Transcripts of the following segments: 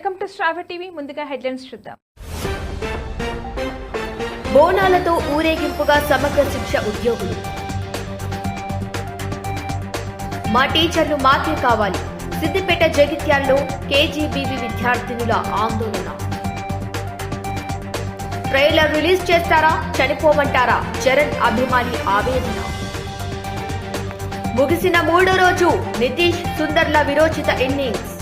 Welcome to Shrava TV. ముందుగా headlines చూద్దాం. బోనాలతో ఊరేగింపుగా సమగ్ర శిక్ష ఉద్యోగులు. మా టీచర్లు మాకే కావాలి. సిద్దిపేట జగిత్యాల్లో కేజీబీవి విద్యార్థినుల ఆందోళన. ట్రైలర్ రిలీజ్ చేస్తారా? చనిపోమంటారా? చరణ్ అభిమాని ఆవేదన. ముగిసిన మూడో రోజు నితీష్ సుందర్ల విరోచిత ఇన్నింగ్స్.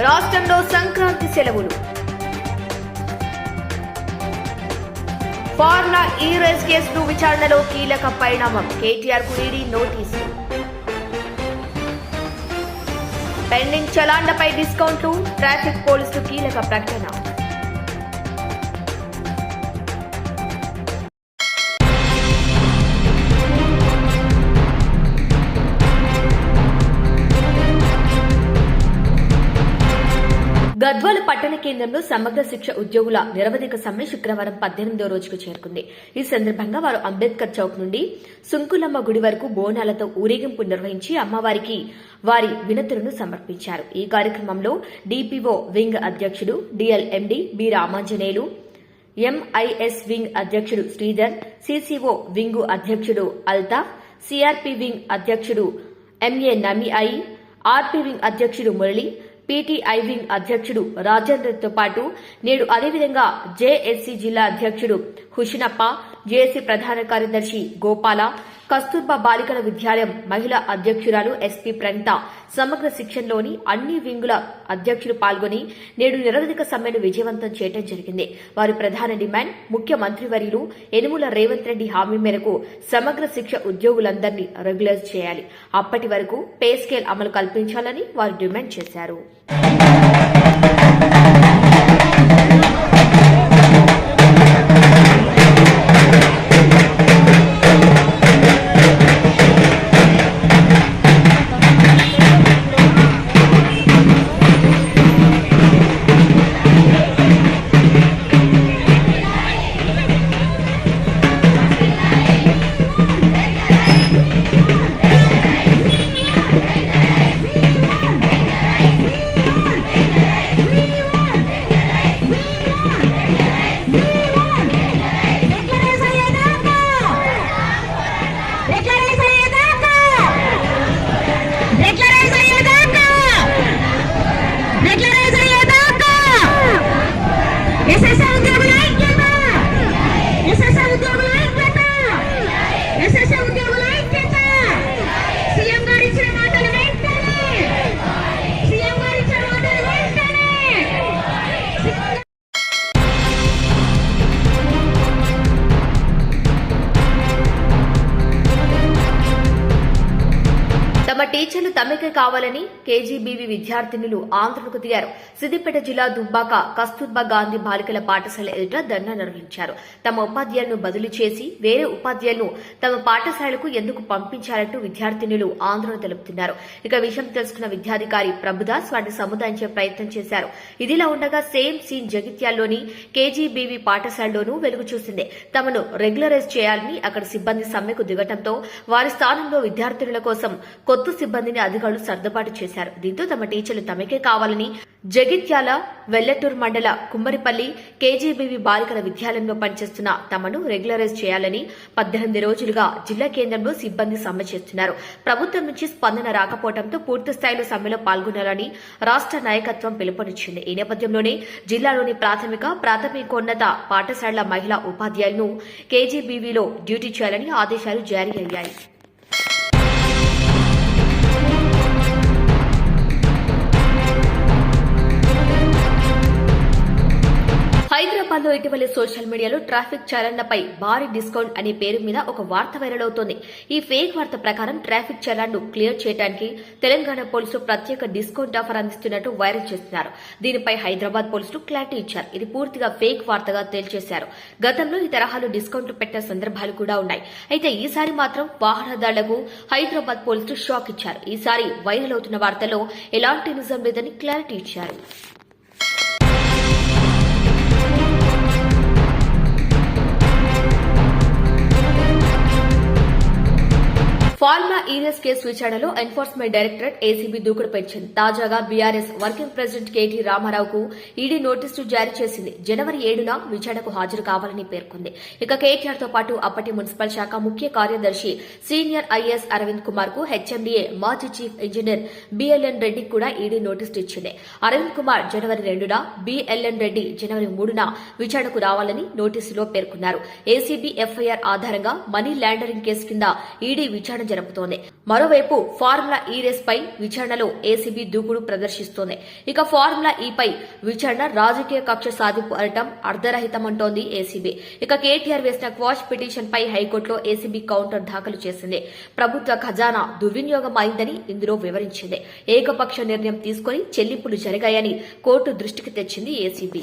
రాష్ట్రంలో సంక్రాంతి సెలవులు. ఫార్నా ఈ రేస్ కేసు విచారణలో కీలక పరిణామం. కేటీఆర్కు ఈడీ నోటీసు. పెండింగ్ చలాన్లపై డిస్కౌంట్లు ట్రాఫిక్ పోలీసులు కీలక ప్రకటన. గద్వాల పట్టణ కేంద్రంలో సమగ్ర శిక్ష ఉద్యోగుల నిరవధిక సమ్మె శుక్రవారం పద్దెనిమిదో రోజుకు చేరుకుంది. ఈ సందర్భంగా వారు అంబేద్కర్ చౌక్ నుండి సుంకులమ్మ గుడి వరకు బోనాలతో ఊరేగింపు నిర్వహించి అమ్మవారికి వారి వినతులను సమర్పించారు. ఈ కార్యక్రమంలో డిపిఓ వింగ్ అధ్యక్షుడు DLMD B Ramanjaneyulu MIS wing అధ్యక్షుడు శ్రీధర్ సిసిఓ వింగు అధ్యక్షుడు అల్తాఫ్ సిఆర్పి వింగ్ అధ్యక్షుడు ఎంఏ నమిఐ ఆర్పి వింగ్ అధ్యక్షుడు మురళి పీటీఐ వింగ్ అధ్యక్షుడు రాజేంద్రతో పాటు నేడు అదేవిధంగా జేఎస్సీ జిల్లా అధ్యక్షుడు హుషినప్ప జేఏసీ ప్రధాన కార్యదర్శి గోపాల కస్తూర్బా బాలికల విద్యాలయం మహిళా అధ్యక్షురాలు ఎస్పీ ప్రణిత సమగ్ర శిక్షణలోని అన్ని వింగుల అధ్యక్షులు పాల్గొని నేడు నిరవధిక సమ్మెను విజయవంతం చేయడం జరిగింది. వారి ప్రధాన డిమాండ్ ముఖ్యమంత్రి వర్యులు యనుమల రేవంత్ రెడ్డి హామీ మేరకు సమగ్ర శిక్ష ఉద్యోగులందరినీ రెగ్యులైజ్ చేయాలి. అప్పటి వరకు పే స్కేల్ అమలు కల్పించాలని వారు డిమాండ్ చేశారు. టీచర్లు కావాలని కేజీబీవీ విద్యార్థినులు ఆందోళనకు దిగారు. సిద్దిపేట జిల్లా దుబ్బాక కస్తూర్బా గాంధీ బాలికల పాఠశాల ఎదుట ధర్నా నిర్వహించారు. తమ ఉపాధ్యాయులను బదిలీ చేసి వేరే ఉపాధ్యాయులను తమ పాఠశాలకు ఎందుకు పంపించారంటూ విద్యార్థినులు ఆందోళన తెలుపుతున్నారు. ఇక విషయం తెలుసుకున్న విద్యాధికారి ప్రభుదాస్ వాటిని సముదాయించే ప్రయత్నం చేశారు. ఇదిలా ఉండగా సేమ్ సీన్ జగిత్యాల్లోని కేజీబీవీ పాఠశాలలోనూ వెలుగు చూసింది. తమను రెగ్యులరైజ్ చేయాలని అక్కడ సిబ్బంది సమ్మెకు దిగటంతో వారి స్థానంలో విద్యార్థినుల కోసం కొత్త సిబ్బందిని అధికారులు సర్దుబాటు చేశారు. దీంతో తమ టీచర్లు తమకే కావాలని జగిత్యాల వెల్లటూరు మండల కుమ్మరిపల్లి కేజీబీవీ బాలికల విద్యాలయంలో పనిచేస్తున్న తమను రెగ్యులరైజ్ చేయాలని పద్దెనిమిది రోజులుగా జిల్లా కేంద్రంలో సిబ్బంది సమ్మె చేస్తున్నారు. ప్రభుత్వం నుంచి స్పందన రాకపోవడంతో పూర్తి స్థాయిలో సమ్మెలో పాల్గొనాలని రాష్ట్ర నాయకత్వం పిలుపునిచ్చింది. ఈ నేపథ్యంలోనే జిల్లాలోని ప్రాథమిక ప్రాథమికోన్నత పాఠశాలల మహిళా ఉపాధ్యాయులను కేజీబీవీలో డ్యూటీ చేయాలని ఆదేశాలు జారీ అయ్యాయి. హైదరాబాద్లో ఇటీవల సోషల్ మీడియాలో ట్రాఫిక్ చలన్లపై భారీ డిస్కౌంట్ అనే పేరు మీద ఒక వార్త వైరల్ అవుతోంది. ఈ ఫేక్ వార్త ప్రకారం ట్రాఫిక్ చలాన్ను క్లియర్ చేయడానికి తెలంగాణ పోలీసులు ప్రత్యేక డిస్కౌంట్ ఆఫర్ అందిస్తున్నట్టు వైరల్ చేస్తున్నారు. దీనిపై హైదరాబాద్ పోలీసులు క్లారిటీ ఇచ్చారు. ఇది పూర్తిగా ఫేక్ వార్తగా తేల్చేశారు. గతంలో ఈ తరహాలో డిస్కౌంట్లు పెట్టిన సందర్భాలు కూడా ఉన్నాయి. అయితే ఈసారి మాత్రం వాహనదారులకు హైదరాబాద్ పోలీసులు షాక్ ఇచ్చారు. ఈసారి వైరల్ అవుతున్న వార్తలో ఎలాంటి నిజం లేదని క్లారిటీ ఇచ్చారు. ఫార్మా ఈరియస్ కేసు విచారణలో ఎన్ఫోర్స్మెంట్ డైరెక్టరేట్ ఏసీబీ దూకుడు పెంచింది. తాజాగా బీఆర్ఎస్ వర్కింగ్ ప్రెసిడెంట్ కేటీ రామారావుకు ఈడీ నోటీసులు జారీ చేసింది. జనవరి ఏడున విచారణకు హాజరు కావాలని పేర్కొంది. ఇక కేటీఆర్తో పాటు అప్పటి మున్సిపల్ శాఖ ముఖ్య కార్యదర్శి సీనియర్ ఐఏఎస్ అరవింద్ కుమార్కు హెచ్ఎండీఏ మాజీ చీఫ్ ఇంజనీర్ బిఎల్ఎన్ రెడ్డికి కూడా ఈడీ నోటీసులు ఇచ్చింది. అరవింద్ కుమార్ జనవరి రెండున బిఎల్ఎన్ రెడ్డి జనవరి మూడున విచారణకు రావాలని నోటీసులో పేర్కొన్నారు. ఏసీబీ ఎఫ్ఐఆర్ ఆధారంగా మనీ లాండరింగ్ కేసు కింద ఈడీ విచారణ జరుపుతోంది. మరోవైపు ఫార్ములా ఈ రేస్ పై విచారణలో ఏసీబీ దూకుడు ప్రదర్శిస్తోంది. ఇక ఫార్ములా ఈ పై విచారణ రాజకీయ కక్ష సాధింపు అనటం అర్ధరహితమంటోంది ఏసీబీ ఇక కేటీఆర్ వేసిన క్వాష్ పిటిషన్ పై హైకోర్టులో ఏసీబీ కౌంటర్ దాఖలు చేసింది. ప్రభుత్వ ఖజానా దుర్వినియోగం అయిందని ఇందులో వివరించింది. ఏకపక్ష నిర్ణయం తీసుకుని చెల్లింపులు జరిగాయని కోర్టు దృష్టికి తెచ్చింది ఏసీబీ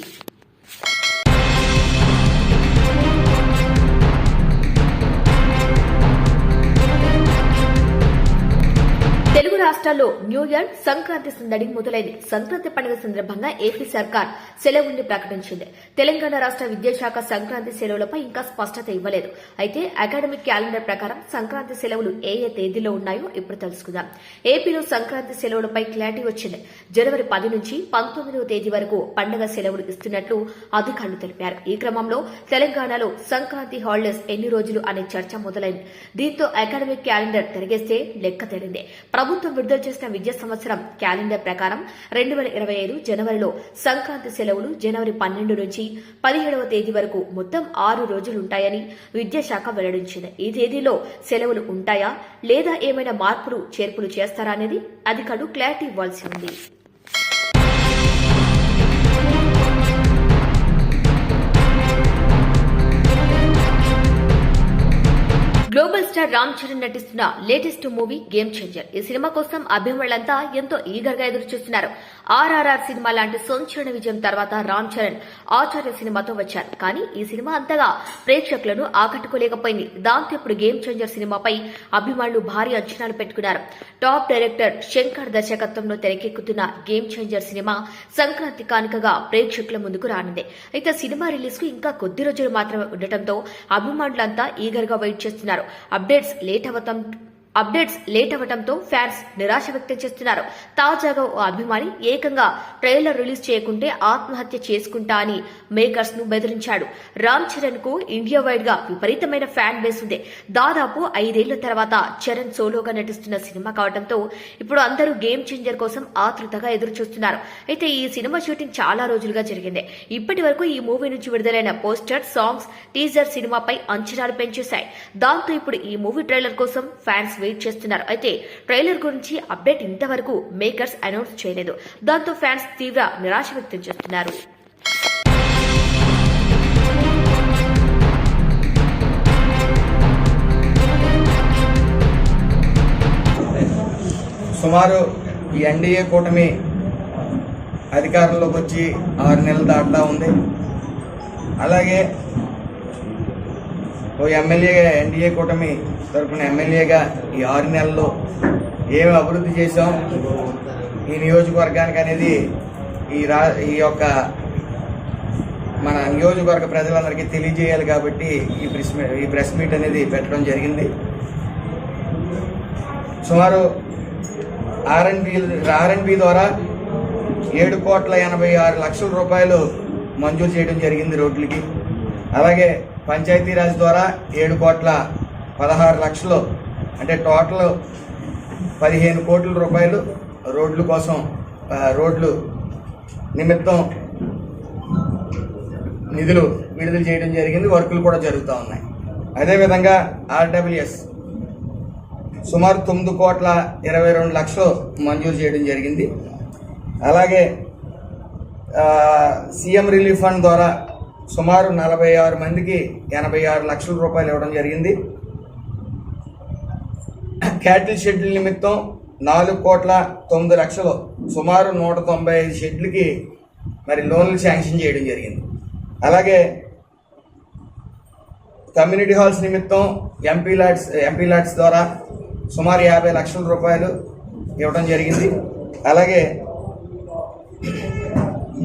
did రాష్ట్రాల్లో న్యూ ఇయర్ సంక్రాంతి సందడి మొదలైంది. సంక్రాంతి పండుగ సందర్భంగా ఏపీ సర్కార్ సెలవుల్ని ప్రకటించింది. తెలంగాణ రాష్ట్ర విద్యాశాఖ సంక్రాంతి సెలవులపై ఇంకా స్పష్టత ఇవ్వలేదు. అయితే అకాడమిక్ క్యాలెండర్ ప్రకారం సంక్రాంతి సెలవులు ఏ ఏ తేదీలో ఉన్నాయో ఇప్పుడు తెలుసుకుందాం. ఏపీలో సంక్రాంతి సెలవులపై క్లారిటీ వచ్చింది. జనవరి పది నుంచి పంతొమ్మిదవ తేదీ వరకు పండుగ సెలవులు ఇస్తున్నట్లు అధికారులు తెలిపారు. ఈ క్రమంలో తెలంగాణలో సంక్రాంతి హాలిడేస్ ఎన్ని రోజులు అనే చర్చ మొదలైంది. దీంతో అకాడమిక్ క్యాలెండర్ తిరిగేస్తే లెక్క తేలింది. ప్రభుత్వం విడుదల చేసిన విద్యా సంవత్సరం క్యాలెండర్ ప్రకారం రెండు వేల ఇరవై ఐదు జనవరిలో సంక్రాంతి సెలవులు జనవరి పన్నెండు నుంచి పదిహేడవ తేదీ వరకు మొత్తం ఆరు రోజులుంటాయని విద్యాశాఖ వెల్లడించింది. ఈ తేదీలో సెలవులు ఉంటాయా లేదా ఏమైనా మార్పులు చేర్పులు చేస్తారా అనేది అధికారులు క్లారిటీ ఇవ్వాల్సి ఉంది. గ్లోబల్ స్టార్ రామ్ చరణ్ నటిస్తున్న లేటెస్ట్ మూవీ గేమ్ చేంజర్. ఈ సినిమా కోసం అభిమానులంతా ఎంతో ఈగర్గా ఎదురు చూస్తున్నారు ఆర్ఆర్ఆర్ సినిమా లాంటి సంచలన విజయం తర్వాత రామ్ చరణ్ ఆచార్య సినిమాతో వచ్చారు. కానీ ఈ సినిమా అంతగా ప్రేక్షకులను ఆకట్టుకోలేకపోయింది. దాంతో ఇప్పుడు గేమ్ చేంజర్ సినిమాపై అభిమానులు భారీ అంచనాలు పెట్టుకున్నారు. టాప్ డైరెక్టర్ శంకర్ దర్శకత్వంలో తెరకెక్కుతున్న గేమ్ చేంజర్ సినిమా సంక్రాంతి కానుకగా ప్రేక్షకుల ముందుకు రానుంది. అయితే సినిమా రిలీజ్కు ఇంకా కొద్ది రోజులు మాత్రమే ఉండటంతో అభిమానులంతా ఈగర్గా వెయిట్ చేస్తున్నారు. అప్డేట్స్ లేట్ అవటం అప్డేట్స్ లేట్ అవ్వడంతో ఫ్యాన్స్ నిరాశ వ్యక్తం చేస్తున్నారు. తాజాగా ఓ అభిమాని ఏకంగా ట్రైలర్ రిలీజ్ చేయకుంటే ఆత్మహత్య చేసుకుంటా అని మేకర్స్ను బెదిరించాడు. రామ్ చరణ్కు ఇండియా వైడ్గా విపరీతమైన ఫ్యాన్ బేస్ ఉంది. దాదాపు ఐదేళ్ళ తర్వాత చరణ్ సోలోగా నటిస్తున్న సినిమా కావడంతో ఇప్పుడు అందరూ గేమ్ చేంజర్ కోసం ఆతృతగా ఎదురు చూస్తున్నారు అయితే ఈ సినిమా షూటింగ్ చాలా రోజులుగా జరిగింది. ఇప్పటి వరకు ఈ మూవీ నుంచి విడుదలైన పోస్టర్ సాంగ్స్ టీజర్ సినిమాపై అంచనాలు పెంచేశాయి. దాంతో ఇప్పుడు ఈ మూవీ ట్రైలర్ కోసం ఫ్యాన్స్ వెయిట్ చేస్తున్నారు. అయితే ట్రైలర్ గురించి అప్డేట్ ఇంతవరకు మేకర్స్ అనౌన్స్ చేయలేదు. దాంతో ఫ్యాన్స్ తీవ్ర నిరాశ వ్యక్తం చేస్తున్నారు. సుమారు ఈ ఎన్డీఏ కూటమి అధికారంలోకి వచ్చి ఆరు నెలలు దాటుతూ ఉంది. అలాగే ఓ ఎమ్మెల్యే ఎన్డీఏ కూటమి తరఫున ఎమ్మెల్యేగా ఈ ఆరు నెలల్లో ఏమి అభివృద్ధి చేశాం? ఈ నియోజకవర్గానికి అనేది ఈ రా ఈ యొక్క మన నియోజకవర్గ ప్రజలందరికీ తెలియజేయాలి కాబట్టి ఈ ప్రెస్ మీ- ఈ ప్రెస్ మీట్ అనేది పెట్టడం జరిగింది. సుమారు ఆర్ఎన్బి ఆర్ఎన్బి ద్వారా ఏడు కోట్ల ఎనభై ఆరు లక్షల రూపాయలు మంజూరు చేయడం జరిగింది రోడ్లకి. అలాగే పంచాయతీరాజ్ ద్వారా ఏడు కోట్ల పదహారు లక్షలు అంటే టోటల్ పదిహేను కోట్ల రూపాయలు రోడ్ల కోసం రోడ్లు నిమిత్తం నిధులు విడుదల చేయడం జరిగింది వర్కులు కూడా జరుగుతూ ఉన్నాయి. అదేవిధంగా ఆర్డబ్ల్యూఎస్ సుమారు తొమ్మిది కోట్ల ఇరవై రెండు లక్షలు మంజూరు చేయడం జరిగింది. అలాగే సీఎం రిలీఫ్ ఫండ్ ద్వారా సుమారు నలభై ఆరు మందికి ఎనభై ఆరు లక్షల రూపాయలు ఇవ్వడం జరిగింది. క్యాటిల్ షెడ్ల నిమిత్తం నాలుగు కోట్ల తొమ్మిది లక్షలు సుమారు నూట తొంభై ఐదు షెడ్లకి మరి లోన్లు శాంక్షన్ చేయడం జరిగింది. అలాగే కమ్యూనిటీ హాల్స్ నిమిత్తం ఎంపీ లాట్స్ ఎంపీ లాట్స్ ద్వారా సుమారు యాభై లక్షల రూపాయలు ఇవ్వడం జరిగింది. అలాగే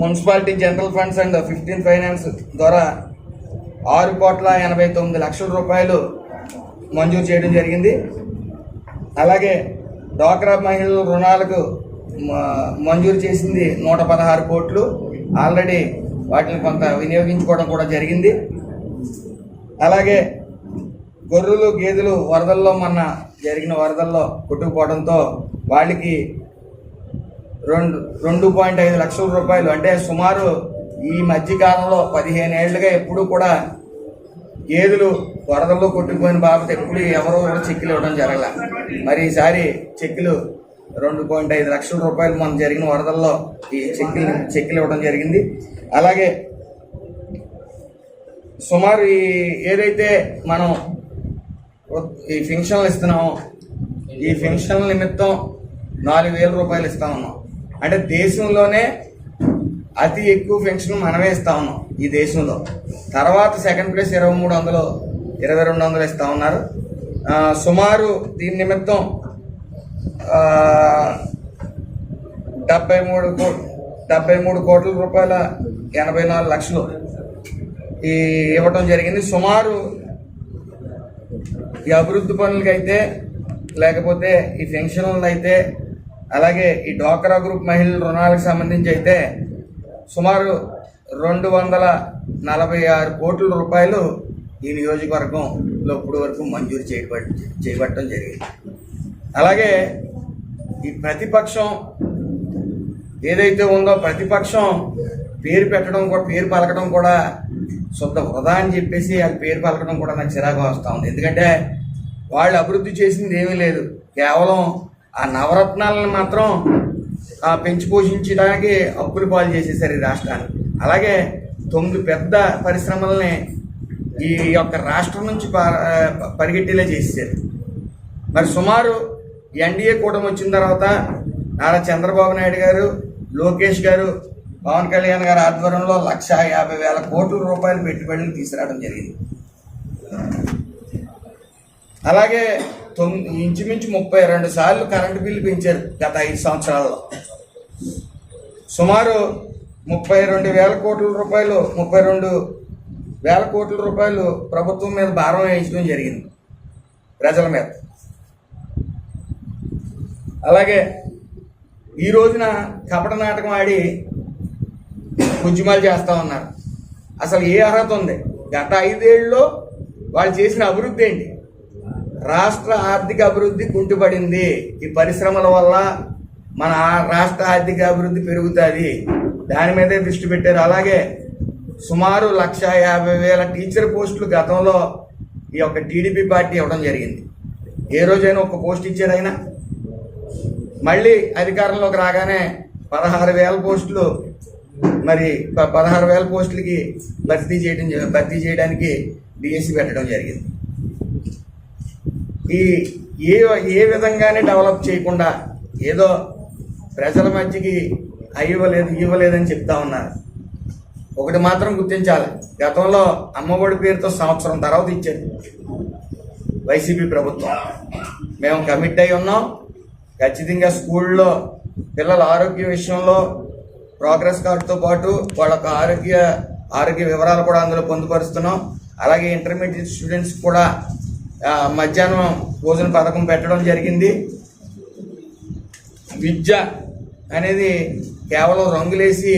municipality general funds and fifteen finance ద్వారా ఆరు కోట్ల ఎనభై తొమ్మిది లక్షల రూపాయలు మంజూరు చేయడం జరిగింది. అలాగే డ్వాక్రా మహిళల రుణాలకు మ- మంజూరు చేసింది నూట పదహారు కోట్లు. ఆల్రెడీ వాటిని కొంత వినియోగించుకోవడం కూడా జరిగింది. అలాగే గొర్రెలు గేదెలు వరదల్లో మొన్న జరిగిన వరదల్లో కొట్టుకుపోవడంతో వాళ్ళకి రెండు రెండు పాయింట్ ఐదు లక్షల రూపాయలు అంటే సుమారు ఈ మధ్యకాలంలో పదిహేను ఏళ్ళుగా ఎప్పుడూ కూడా గేదెలు వరదల్లో కొట్టుకుపోయిన బాబు ఎప్పుడు ఎవరో కూడా చెక్కులు ఇవ్వడం జరగల. మరి ఈసారి చెక్కులు రెండు పాయింట్ ఐదు లక్షల రూపాయలు మన జరిగిన వరదల్లో ఈ చెక్కులు చెక్కులు ఇవ్వడం జరిగింది. అలాగే సుమారు ఈ ఏదైతే మనం ఈ ఫంక్షన్లు ఇస్తున్నామో ఈ ఫంక్షన్ల నిమిత్తం నాలుగు వేల రూపాయలు ఇస్తా ఉన్నాం. అంటే దేశంలోనే అతి ఎక్కువ పెన్షన్ మనమే ఇస్తా ఉన్నాం ఈ దేశంలో. తర్వాత సెకండ్ ప్లేస్ ఇరవై మూడు వందలు ఇరవై రెండు వందలు ఇస్తా ఉన్నారు. సుమారు దీని నిమిత్తం డెబ్బై మూడు కో డెబ్బై మూడు కోట్ల రూపాయల ఎనభై నాలుగు లక్షలు ఈ ఇవ్వటం జరిగింది. సుమారు ఈ అభివృద్ధి పనులకి అయితే లేకపోతే ఈ పెన్షన్లు అయితే అలాగే ఈ డ్వాక్రా గ్రూప్ మహిళల రుణాలకు సంబంధించి అయితే సుమారు రెండు వందల నలభై ఆరు కోట్ల రూపాయలు ఈ నియోజకవర్గంలో ఇప్పుడు వరకు మంజూరు చేయబ చేయబట్టడం జరిగింది. అలాగే ఈ ప్రతిపక్షం ఏదైతే ఉందో ప్రతిపక్షం పేరు పెట్టడం కూడా పేరు పలకడం కూడా శుద్ధ వృధా అని చెప్పేసి అది పేరు పలకడం కూడా నాకు చిరాకు వస్తూ ఉంది. ఎందుకంటే వాళ్ళు అభివృద్ధి చేసింది ఏమీ లేదు. కేవలం ఆ నవరత్నాలను మాత్రం ఆ, పెంచి పోషించడానికి అప్పులు పాలు చేసేసారు ఈ రాష్ట్రాన్ని అలాగే తొమ్మిది పెద్ద పరిశ్రమల్ని ఈ యొక్క రాష్ట్రం నుంచి ప- పరిగెట్టేలా చేశారు మరి సుమారు ఎన్డీఏ కూటమి వచ్చిన తర్వాత నారా చంద్రబాబు నాయుడు గారు లోకేష్ గారు పవన్ కళ్యాణ్ గారి ఆధ్వర్యంలో లక్ష యాభై వేల కోట్ల రూపాయలు పెట్టుబడులు తీసుకురావడం జరిగింది. అలాగే తొమ్మిది ఇంచుమించు ముప్పై రెండు సార్లు కరెంటు బిల్లు పెంచారు గత ఐదు సంవత్సరాల్లో. సుమారు ముప్పై రెండు వేల కోట్ల రూపాయలు ముప్పై రెండు వేల కోట్ల రూపాయలు ప్రభుత్వం మీద భారం వేయించడం జరిగింది ప్రజల మీద. అలాగే ఈ రోజున కపట నాటకం ఆడి ఉద్యమాలు చేస్తూ ఉన్నారు. అసలు ఏ అర్హత ఉంది? గత ఐదేళ్ళలో వాళ్ళు చేసిన అభివృద్ధి ఏంటి? రాష్ట్ర ఆర్థిక అభివృద్ధి కుంటుపడింది. ఈ పరిశ్రమల వల్ల మన రాష్ట్ర ఆర్థిక అభివృద్ధి పెరుగుతుంది. దాని మీదే దృష్టి పెట్టారు. అలాగే సుమారు లక్ష యాభై వేల టీచర్ పోస్టులు గతంలో ఈ యొక్క టీడీపీ పార్టీ ఇవ్వడం జరిగింది. ఏ రోజైనా ఒక పోస్ట్ ఇచ్చారైనా మళ్ళీ అధికారంలోకి రాగానే పదహారు వేల పోస్టులు మరి పదహారు వేల పోస్టులకి భర్తీ చేయడం భర్తీ చేయడానికి డిఎస్సి పెట్టడం జరిగింది. ఈ ఏ ఏ విధంగానే డెవలప్ చేయకుండా ఏదో ప్రజల మధ్యకి అయ్యవలేదు ఇవ్వలేదని చెప్తా ఉన్నారు. ఒకటి మాత్రం గుర్తించాలి. గతంలో అమ్మఒడి పేరుతో సంవత్సరం తర్వాత ఇచ్చారు వైసీపీ ప్రభుత్వం. మేము కమిట్ అయి ఉన్నాం. ఖచ్చితంగా స్కూల్లో పిల్లల ఆరోగ్య విషయంలో ప్రోగ్రెస్ కార్డుతో పాటు వాళ్ళ ఆరోగ్య ఆరోగ్య వివరాలు కూడా అందులో పొందుపరుస్తున్నాం. అలాగే ఇంటర్మీడియట్ స్టూడెంట్స్ కూడా మధ్యాహ్నం భోజన పథకం పెట్టడం జరిగింది. విద్య అనేది కేవలం రంగులేసి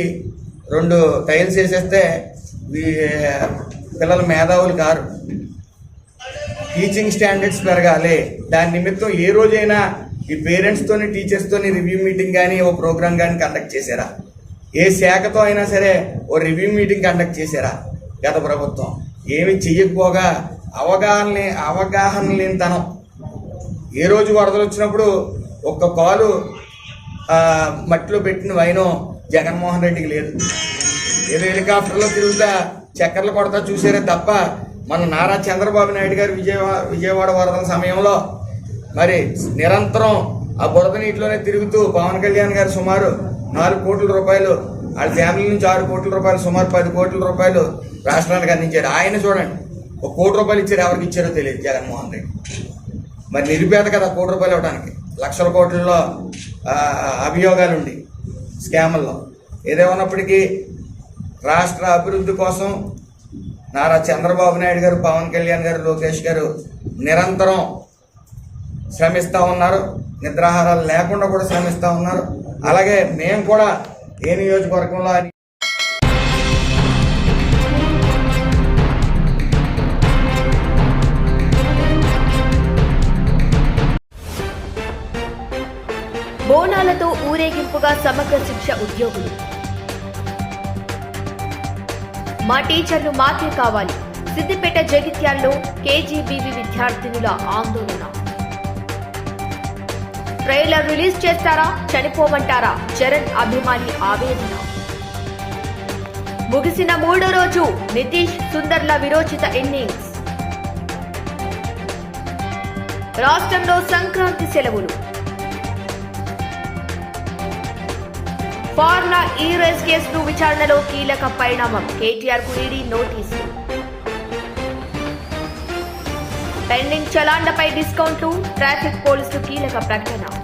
రెండు టైల్స్ వేసేస్తే పిల్లల మేధావులు కారు. టీచింగ్ స్టాండర్డ్స్ పెరగాలి. దాని నిమిత్తం ఏ రోజైనా ఈ పేరెంట్స్తోని టీచర్స్తోని రివ్యూ మీటింగ్ కానీ ఓ ప్రోగ్రామ్ కానీ కండక్ట్ చేశారా? ఏ శాఖతో అయినా సరే ఓ రివ్యూ మీటింగ్ కండక్ట్ చేశారా? గత ప్రభుత్వం. ఏమి చెయ్యకపోగా అవగాహన అవగాహన లేనితనం. ఏ రోజు వరదలు వచ్చినప్పుడు ఒక్క కాలు మట్టిలో పెట్టిన వైనం జగన్మోహన్ రెడ్డికి లేదు. ఏదో హెలికాప్టర్లో తిరుగుతా చక్కర్లు కొడతా చూసారే తప్ప మన నారా చంద్రబాబు నాయుడు గారు విజయవాడ విజయవాడ వరదల సమయంలో మరి నిరంతరం ఆ బురద నీటిలోనే తిరుగుతూ పవన్ కళ్యాణ్ గారు సుమారు నాలుగు కోట్ల రూపాయలు వాళ్ళ ఫ్యామిలీ నుంచి ఆరు కోట్ల రూపాయలు సుమారు పది కోట్ల రూపాయలు రాష్ట్రానికి అందించారు. ఆయన చూడండి ఒక కోటి రూపాయలు ఇచ్చారు ఎవరికి ఇచ్చారో తెలియదు జగన్మోహన్ రెడ్డి. మరి నిరుపేద కదా కోటి రూపాయలు ఇవ్వడానికి లక్షల కోట్లలో అభియోగాలు ఉండి స్కాముల్లో. ఏదేమన్నప్పటికీ రాష్ట్ర అభివృద్ధి కోసం నారా చంద్రబాబు నాయుడు గారు పవన్ కళ్యాణ్ గారు లోకేష్ గారు నిరంతరం శ్రమిస్తూ ఉన్నారు. నిద్రాహారాలు లేకుండా కూడా శ్రమిస్తూ ఉన్నారు. అలాగే మేము కూడా ఏ నియోజకవర్గంలో బోనాలతో ఊరేగింపుగా సమగ్ర శిక్ష ఉద్యోగులు. మా టీచర్లు మాకే కావాలి. సిద్దిపేట జగిత్యాల్లో కేజీబీవీ విద్యార్థినుల ఆందోళన. ట్రైలర్ రిలీజ్ చేస్తారా? చనిపోమంటారా? చరణ్ అభిమాని ఆవేదన. ముగిసిన మూడో రోజు నితీష్ సుందర్ల విరోచిత ఇన్నింగ్స్. రాష్ట్రంలో సంక్రాంతి సెలవులు. ఫార్నా ఈ రేస్ కేసు విచారణలో కీలక పరిణామం. కేటీఆర్కు ఈడీ నోటీసు. పెండింగ్ చలాన్లపై డిస్కౌంట్లు ట్రాఫిక్ పోలీసులు కీలక ప్రకటన.